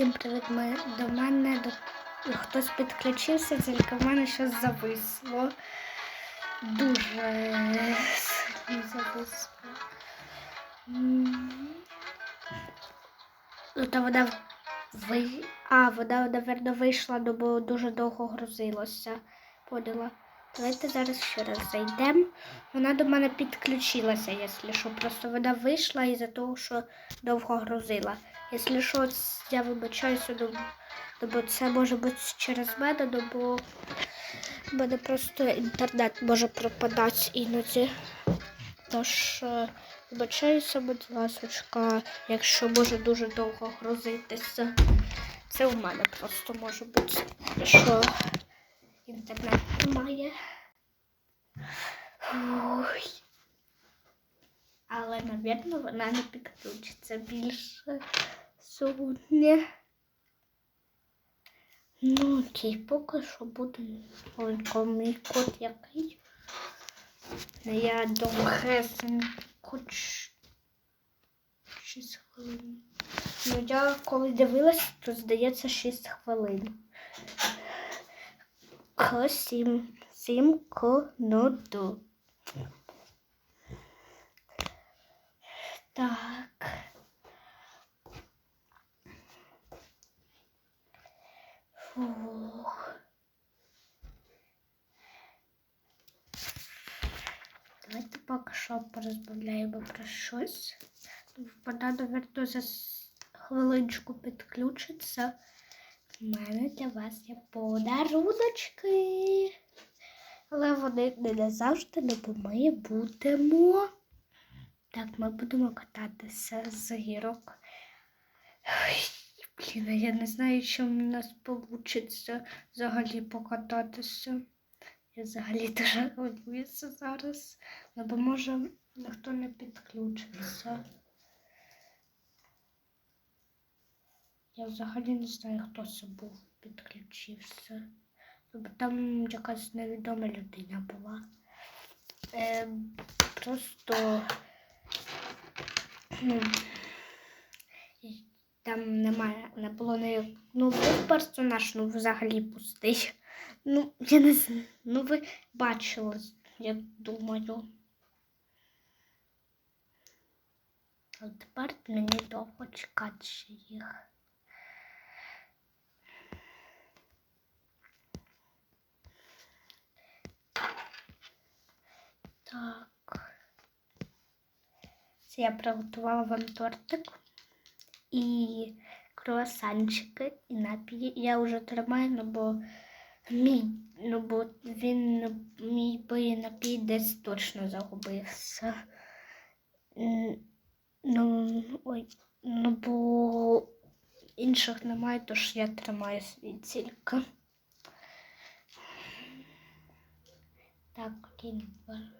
Всім привіт ми до мене. До... Хтось підключився, тільки в мене щось зависло. Дуже зависло. Ну, та вода ви... А, вода, напевно, вийшла, ну, бо дуже довго грузилося. Поняла. Давайте зараз ще раз зайдемо. Вона до мене підключилася, якщо що. Просто вода вийшла із-за того, що довго грузила. Якщо що, я вибачаюся, ну, ну, бо це може бути через мене, ну, бо в мене просто інтернет може пропадати іноді. Тож, е, вибачаюся, будь ласочка, якщо може дуже довго грузитися. Це у мене просто може бути, що інтернет немає. Ой. Але, напевно, вона не підключиться більше сьогодні. Ну, окей, поки що буде маленько мій кот який. Я довгесен хоч 6 хвилин. Ну, я коли дивилась, то здається 6 хвилин. К сім, сім коноду. Так. Фух. Давайте поки що порозмовляємо про щось. Вона, наверно, за хвилиночку підключиться. У мене для вас є подаруночки. Але вони не назавжди, бо ми будемо. Так, ми будемо кататися з гірок. Ой, блін, я не знаю, чи в нас вийде взагалі покататися. Я взагалі дуже хвилююся зараз. Ну, бо може ніхто не підключиться. Я взагалі не знаю, хто це був, підключився. Бо там якась невідома людина була. Е, просто ну, там немає, не було не ну, персонаж, ну взагалі пустий. Ну, я не знаю. Ну, ви бачили, я думаю. А тепер мені довго чекати ще їх. Так. Це я приготувала вам тортик і круасанчики і напії. Я вже тримаю, ну, бо мій, ну, бо він мій би напій десь точно загубився. Ну, ой, ну бо інших немає, тож я тримаю свій тільки. Так, окей,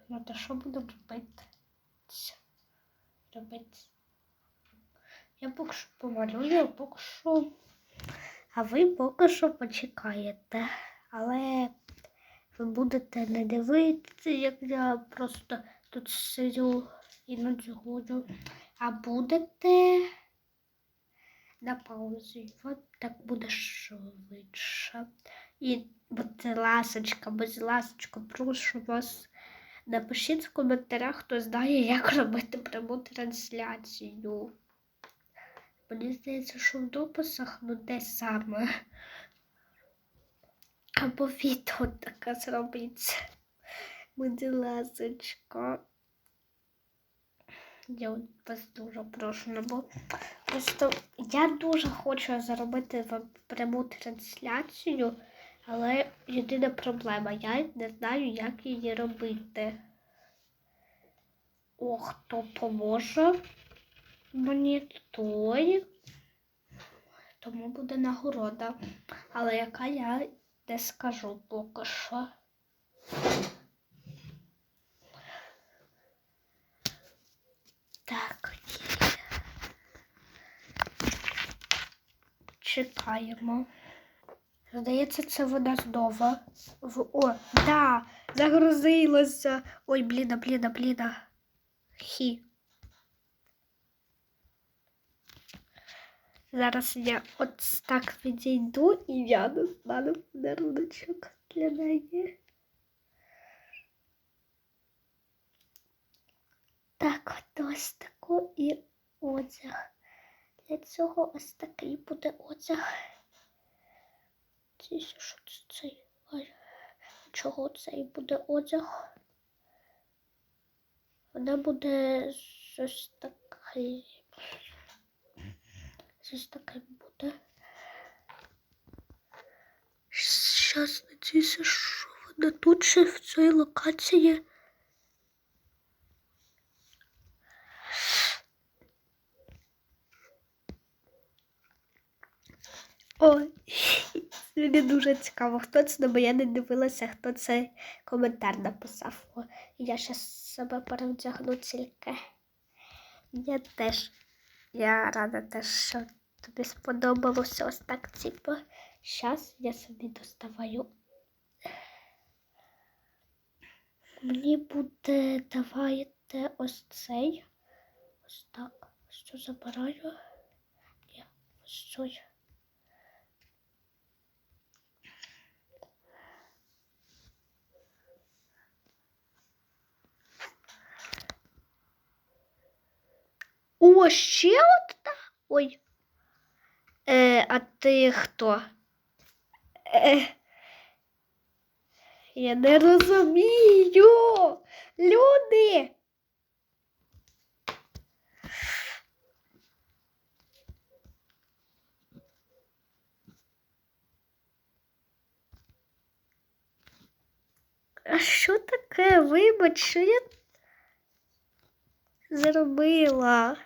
ну то що буду робити? Робити. Я поки що помалюю, поки що. А ви поки що почекаєте. Але ви будете не дивитися, як я просто тут сидю і надзгоджу. А будете на паузі. От так буде швидше. І будь ласочка, будь ласочка, прошу вас. Напишіть в коментарях, хто знає, як робити пряму трансляцію. Мені здається, що в дописах ну де саме. Або відео таке зробиться. Будь ласочка. Я вас дуже прошу, ну, бо просто я дуже хочу зробити вам пряму трансляцію, але єдина проблема, я не знаю, як її робити. О, хто поможе мені той, тому буде нагорода. Але яка я не скажу поки що. Так. Чекаємо. Здається, це вода знову. О, да, загрузилося. Ой, бліда, бліда, бліда. Хі. Зараз я от так відійду і я достану подаруночок для неї. Так, от ось таку і одяг. Для цього ось такий буде одяг. Це що це цей? Ой, чого цей буде одяг? Вона буде щось таке. Щось таке буде. Щас надіюся, що вона тут ще в цій локації. Ой, мені дуже цікаво, хто це, бо я не дивилася, хто цей коментар написав. О, я ще себе перевдягну тільки. Я теж, я рада теж, що тобі сподобалося ось так, типу. Щас я собі доставаю. Мені буде давайте ось цей. Ось так. Що забираю? Ні, ось цей. О, ще одна? Ой. Е, а ти хто? Е, я не розумію. Люди. А що таке? Вибач, що я зробила?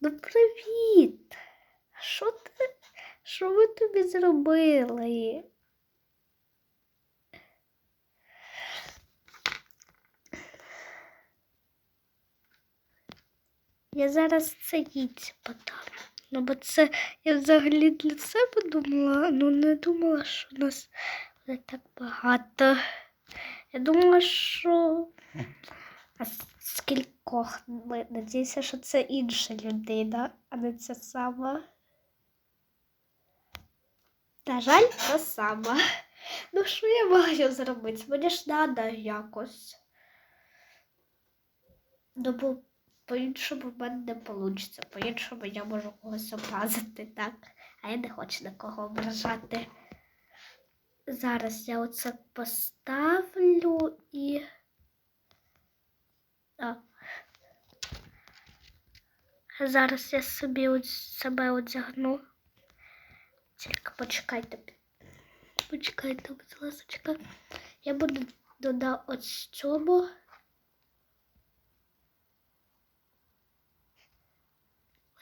Ну, привіт. Що ти? Що ви тобі зробили? Я зараз це їдь подам. Ну, бо це я взагалі для себе думала, ну не думала, що нас буде так багато. Я думала, що а скількох надіюся, що це інша людина, а не ця сама. На жаль, та сама. Ну, що я маю зробити? Мені ж треба якось. Ну, бо по-іншому в мене не вийде. По-іншому я можу когось образити, так? А я не хочу нікого ображати. Зараз я оце поставлю і. А. Зараз я собі от себе одягну. Тільки почекайте. Почекайте, будь ласка. Я буду додати ось цьому.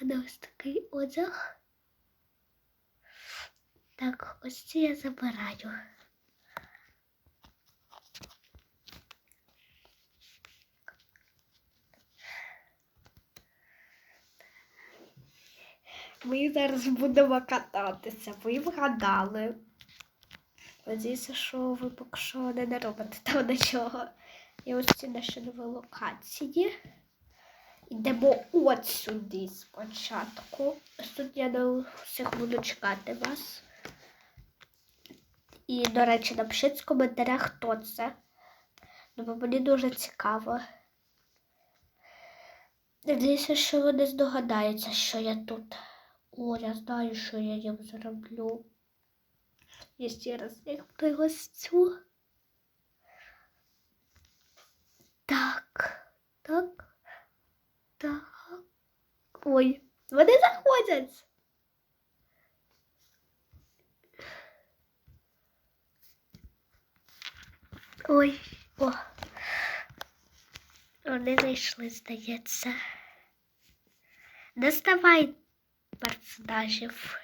Мене ось такий одяг. Так, ось ці я забираю. Ми зараз будемо кататися. Ви вгадали. Надіюся, що ви поки що не наробите там нічого. І ось ці наші нові локації. Йдемо от сюди спочатку. Ось тут я на всіх буду чекати вас. І, до речі, напишіть в коментарях, хто це. Ну, бо мені дуже цікаво. Надіюся, що вони здогадаються, що я тут. О, я знаю, що я їм зроблю. Я ще раз їх пригостю. Так, так, так. Ой, вони заходять. Ой, о. Вони зайшли, здається. Доставай персонажів.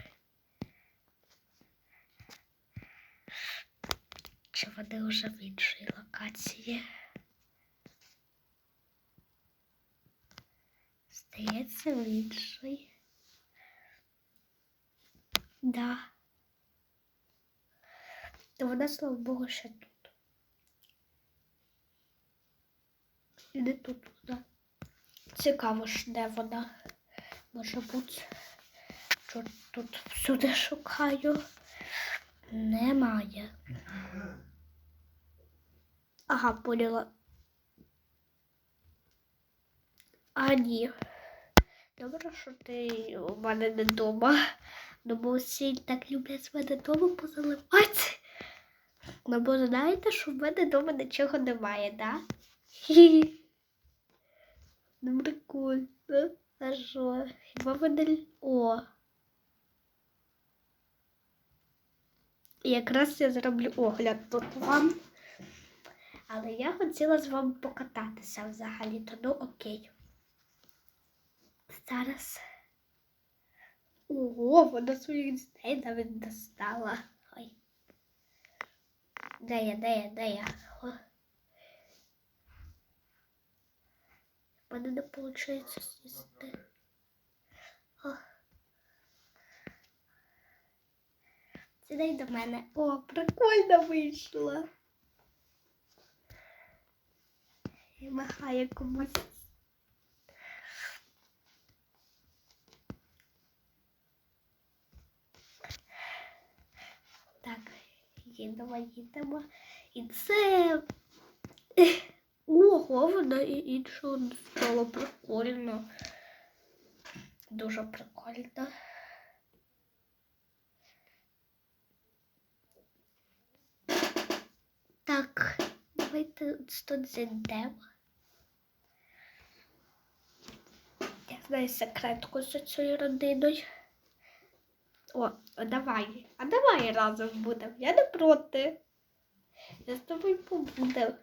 Чи вони вже в іншій локації? Здається, в іншій. Да. То вона, слава Богу, ще тут. І не тут вона. Цікаво ж, де вона може бути. Що тут всюди шукаю. Немає. Ага, поняла. А ні. Добре, що ти у мене не вдома. Ну, бо всі так люблять мене вдома позаливати. Ну, бо знаєте, що в мене вдома нічого немає, да? Хі-хі. Ну, прикольно. А що? Хіба мене... О. якраз я зроблю огляд тут вам. Але я хотіла з вами покататися взагалі, то ну окей. Зараз. Ого, вона своїх дітей навіть достала. Ой. Де я, де я, де я? Мене не виходить сісти. О. Сідай до мене. О, прикольно вийшло. І махає комусь. Так, їдемо, їдемо. І це. Ого, вона і іншого стало прикольно. Дуже прикольно. Так, давайте тут зайдемо. Я знаю секретку за цією родиною. О, а давай. А давай разом будемо. Я не проти. Я з тобою побуду.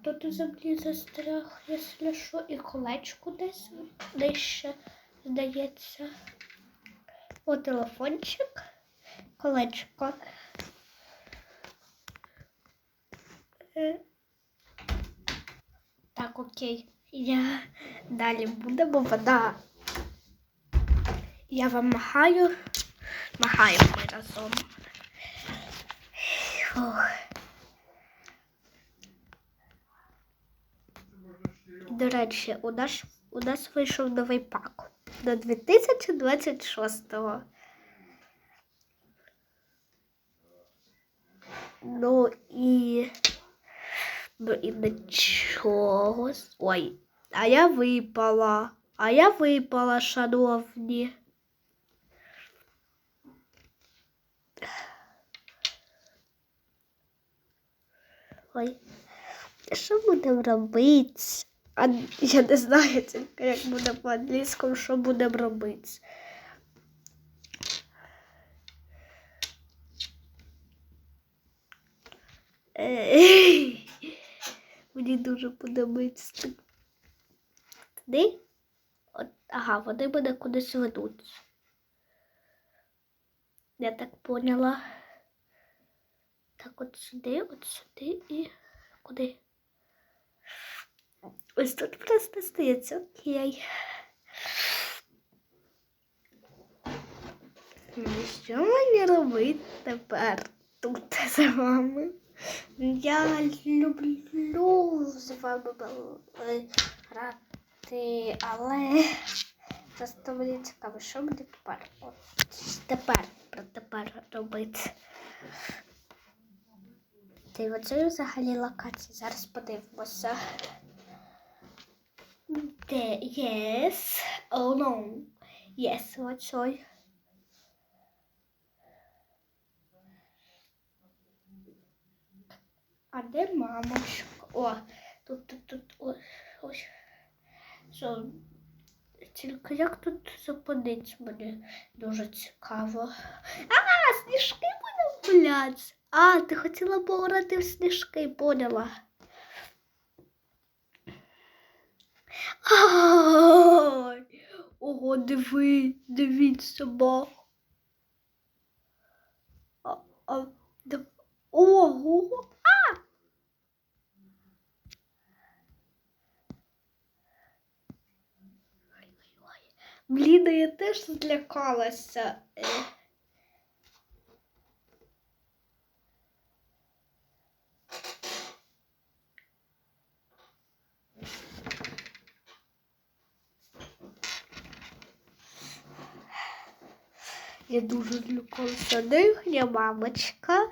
Хто тут землі застряг, якщо що, і колечко десь нижче, здається. О, телефончик, колечко. Е, Так, окей. Я далі буду, бо вода. Я вам махаю. Махаємо ми разом. Фух. До речі, у нас, у нас вийшов новий пак до 2026-го. Ну і. Ну і нічого. Ой, а я випала. А я випала, шановні. Ой, що будемо робити? А я не знаю як буде по-англійському, що будемо робити. Мені дуже подобається. Туди? Ага, вони мене кудись ведуть. Я так поняла. Так, от сюди, от сюди і куди? Ось тут просто стається. Окей. Ну, що мені робити тепер тут з вами? Я люблю з вами грати, але просто мені цікаво, що мені тепер? От, тепер, про тепер робити. Та й оце взагалі локація. Зараз подивимося. Де? Yes. Oh no. Yes, оцой. А де мамочка? О, тут, тут, тут, ось, ось. Що? Тільки як тут зупинити мені дуже цікаво. А, сніжки будемо гуляти. А, ти хотіла пограти в сніжки, поняла. Ай! Ого, диви, дивіться, ба. А, а, да- Ого! Блін, я теж злякалася. Я дуже люблю. Нижня мамочка.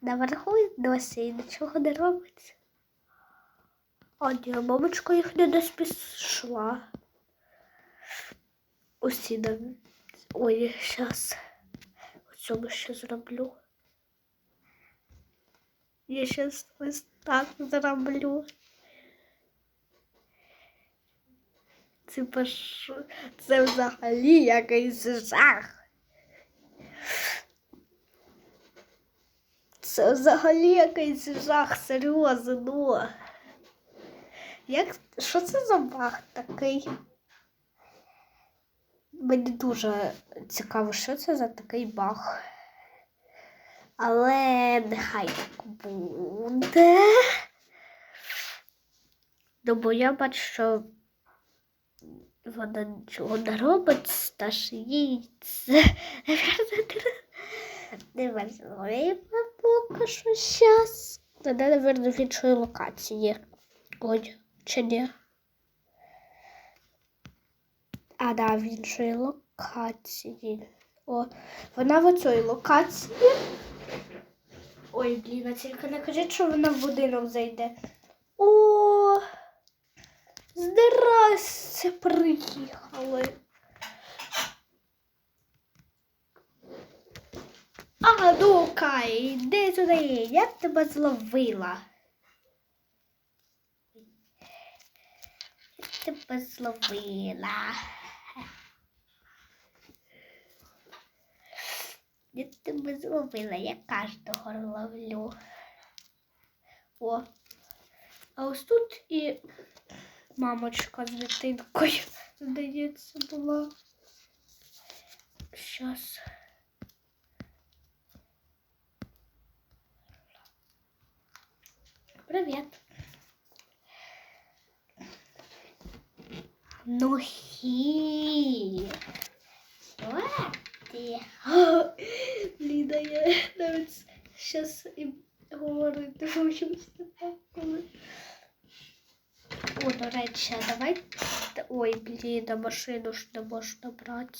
Наверху досі нічого не робиться. А ні, мамочка їх не десь пішла. Усі на... Ой, зараз. Оцьому ще зроблю. Я зараз ось так зроблю. Це пош... Це взагалі якийсь жах. Це взагалі якийсь жах, серйозно. Як... Що це за баг такий? Мені дуже цікаво, що це за такий баг. Але нехай так буде. Ну, бо я бачу, що вона нічого не робить, та ж їй це поки що зараз. Тоді, напевно, в іншої локації. Ой, чи ні? А, да, в іншої локації. О, вона в оцій локації. Ой, блін, а тільки не кажіть, що вона в будинок зайде. О, здрасте, приїхали. А, ну-ка, йди сюди, я тебе зловила. Я тебе зловила. Я тебе зловила, я кожного ловлю. О. А ось тут і мамочка з дитинкою, здається, була. Щас. Привіт. Ну хі. Ти? Я навіть зараз і говорити хочу з тобою. О, до речі, давай. Ой, блін, на машину ж не можна брати.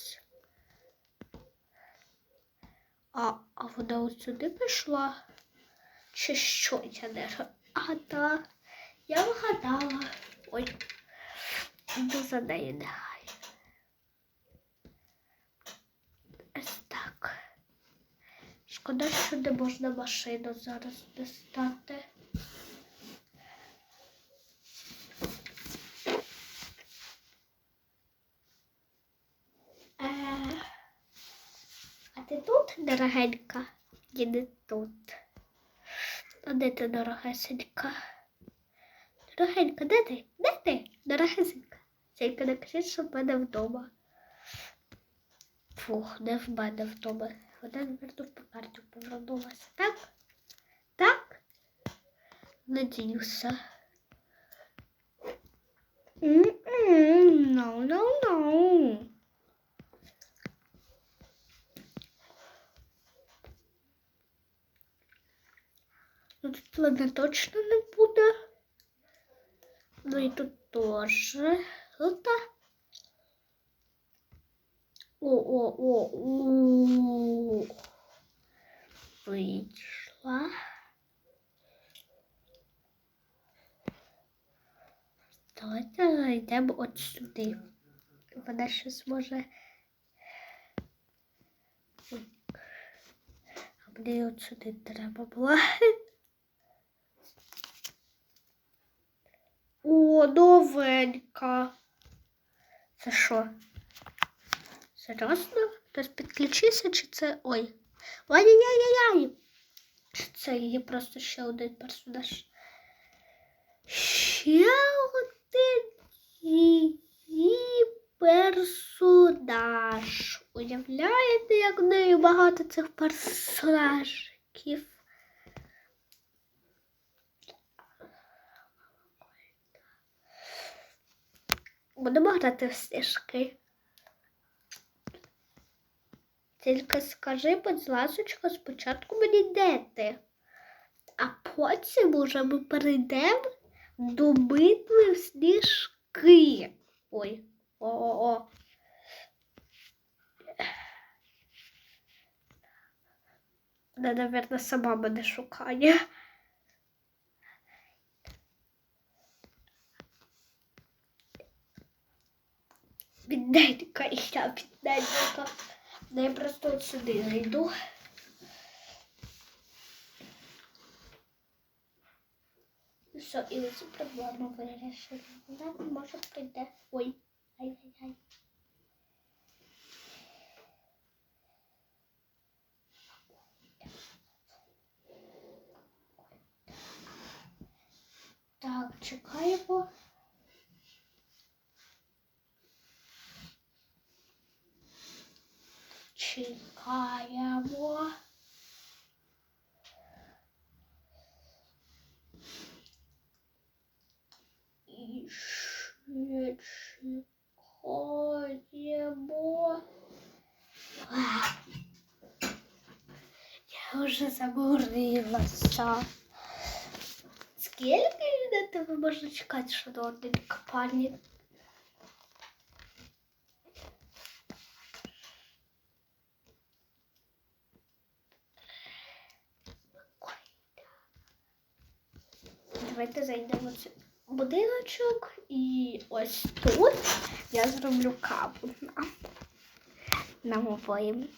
А, а вона ось сюди пішла? Чи що я не ро- А, так. Я вгадала. Ой. Іду за нею нехай. Ось так. Шкода, що не можна машину зараз достати. Е, А ти тут, дорогенька? Не тут. А де ти, дорогесенька? Дорогенька, де ти? Де ти? Дорогесенька. Тільки не кажіть, що в мене вдома. Фух, не в мене вдома. Вона, наверно, по карті повернулася. Так? Так? Надіюся. No, no, no. Тут точно не буде. Ну і тут теж. Ота. О, о, о, о. Вийшла. Давайте йдемо от сюди. Вона щось може. Мені от сюди треба було. О, новенька. Це що? Серйозно? Хтось підключився чи це. Ой. Ой-яй-яй-яй. Це її просто ще один персонаж? Ще один її персонаж. Уявляєте, як в неї багато цих персонажів? Будемо грати в стежки. Тільки скажи, будь ласочка, спочатку мені де ти, а потім уже ми перейдемо до битви в сніжки. Ой, о-о-о. Вона, напевно, сама мене шукає. Бідненька, і я бідненька. Я просто от сюди зайду. Все, і цю проблему вирішили. Вона може прийде. Ой, ай-яй-яй. Так, чекаємо. Чекаємо. І ще чекаємо. Ах. Я вже заморилася. Скільки на тебе можна чекати, шановний пані? Давайте зайдемо в цей будиночок і ось тут я зроблю каву нам. Нам обоїм.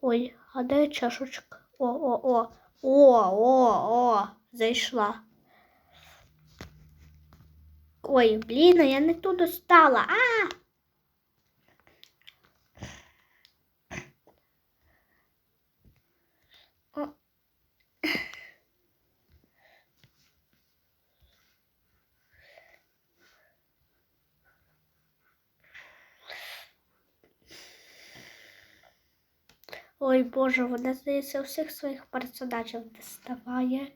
Ой, а де чашечка? О, о, о, о, о, о, зайшла. Ой, блін, я не туди стала. А! О. Ой Боже, вона здається всіх своїх персонажів доставає.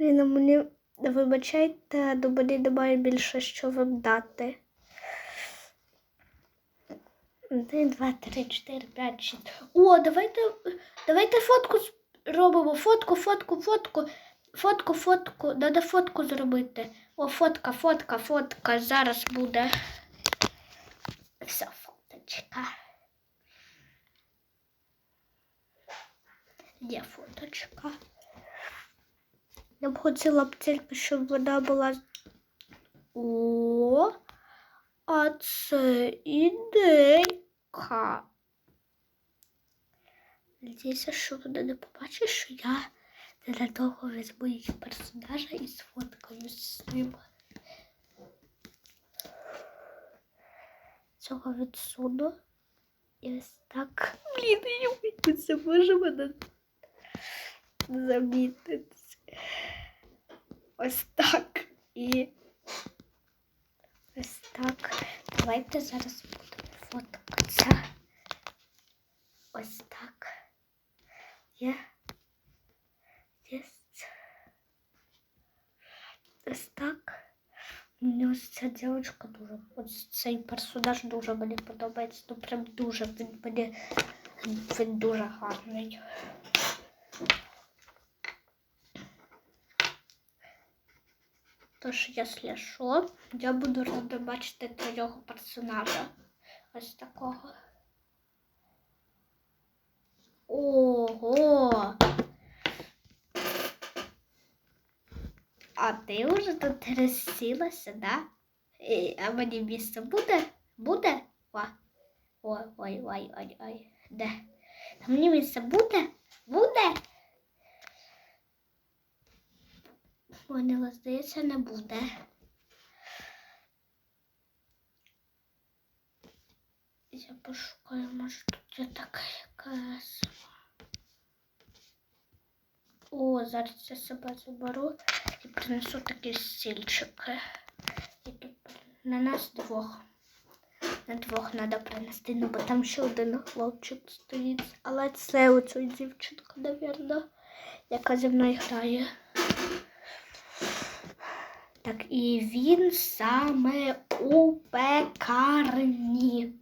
Ліна, мені вибачайте, до мені немає більше що вам дати. Один, два, три, чотири, п'ять, шість. О, давайте, давайте фотку робимо. Фотку, фотку, фотку. Фотку, фотку. Треба фотку зробити. О, фотка, фотка, фотка. Зараз буде. Все, фоточка. Є фоточка. Я б хотіла б тільки, щоб вона була. О, а це ідейка. Надіюся, що вона не побачить, що я Для того візьму її персонажа і сфоткаюсь з ним. Цього відсуну. І ось так. Блін, я це може мене замітити. Ось так. І ось так. Давайте зараз будемо фоткатися. Ось так. Є. Ось так. Мені ось ця дівчинка дуже, ось цей персонаж дуже мені подобається. Ну прям дуже він мені він дуже гарний. Тож, якщо що, я буду рада бачити твого персонажа. Ось такого. Ого! А ти вже тут розсілася, да? А мені місце буде? Буде? Ой, ой, ой, ой, ой. Де? А мені місце буде? Буде? Поняла, здається, не буде. Я пошукаю, може тут є така якась. О, зараз я себе заберу і принесу такі стільчики. Які на нас двох. На двох треба принести, ну бо там ще один хлопчик стоїть. Але це оця дівчинка, напевно, яка зі мною грає. Так, і він саме у пекарні.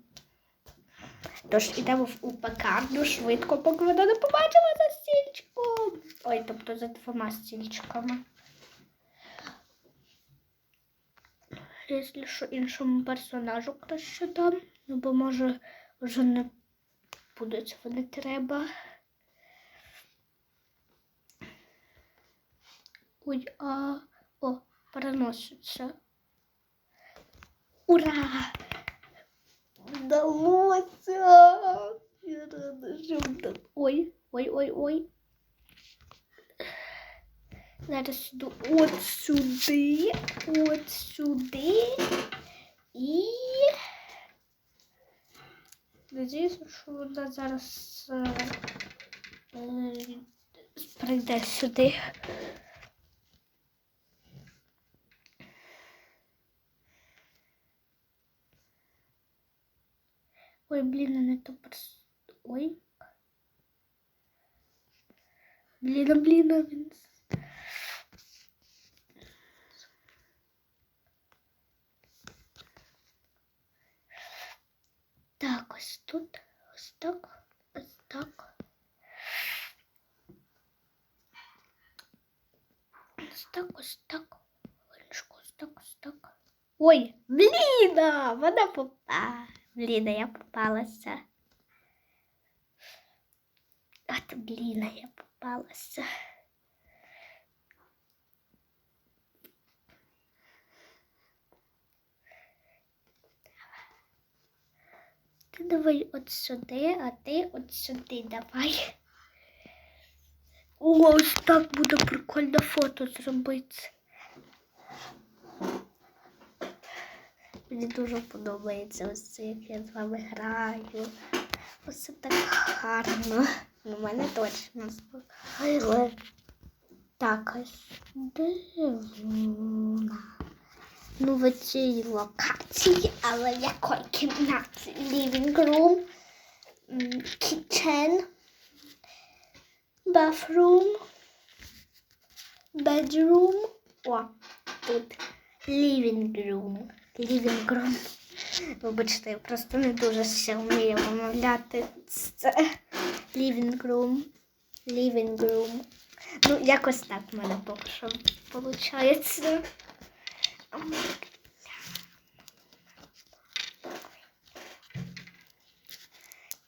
Тож ідемо в пекарню швидко, поки вона не побачила за стільчиком. Ой, тобто за двома стільчиками. Якщо що іншому персонажу краще дам, ну бо може вже не будуть вони треба. Ой, а о, переноситься. Ура! Вдалося! Я рада, що вдалося. Ой, ой, ой, ой. Зараз йду от сюди, от сюди і. Надіюся, що вона зараз е, е, прийде сюди. Ой, блін, а не то прос... Ой. Блін, а блін, а він. Так, ось тут, ось так, ось так. Ось так, ось так. Варежку, ось так, ось так. Ой, блін, а, вона попала. Блін, а я попалася. От, блін, а я попалася. Ти давай от сюди, а ти от сюди давай. О, ось так буде прикольно фото зробити. Мені дуже подобається ось це, як я з вами граю. Ось це так гарно. Ну, мене точно спокійно. Так, ось де вона? Ну, в цій локації, але в якої кімнаті? Living room, kitchen, bathroom, bedroom. О, living room. Living room. Вибачте, я просто не дуже ще вмію вимовляти це. Living room. Living room. Ну, якось так в мене поки що виходить.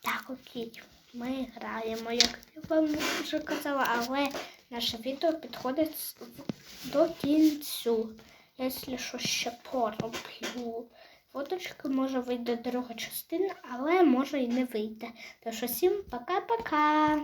Так, окей, ми граємо, як я вам вже казала, але наше відео підходить до кінцю. Якщо що ще пороблю. Фоточки може вийде друга частина, але може і не вийде. Тож усім пока-пока.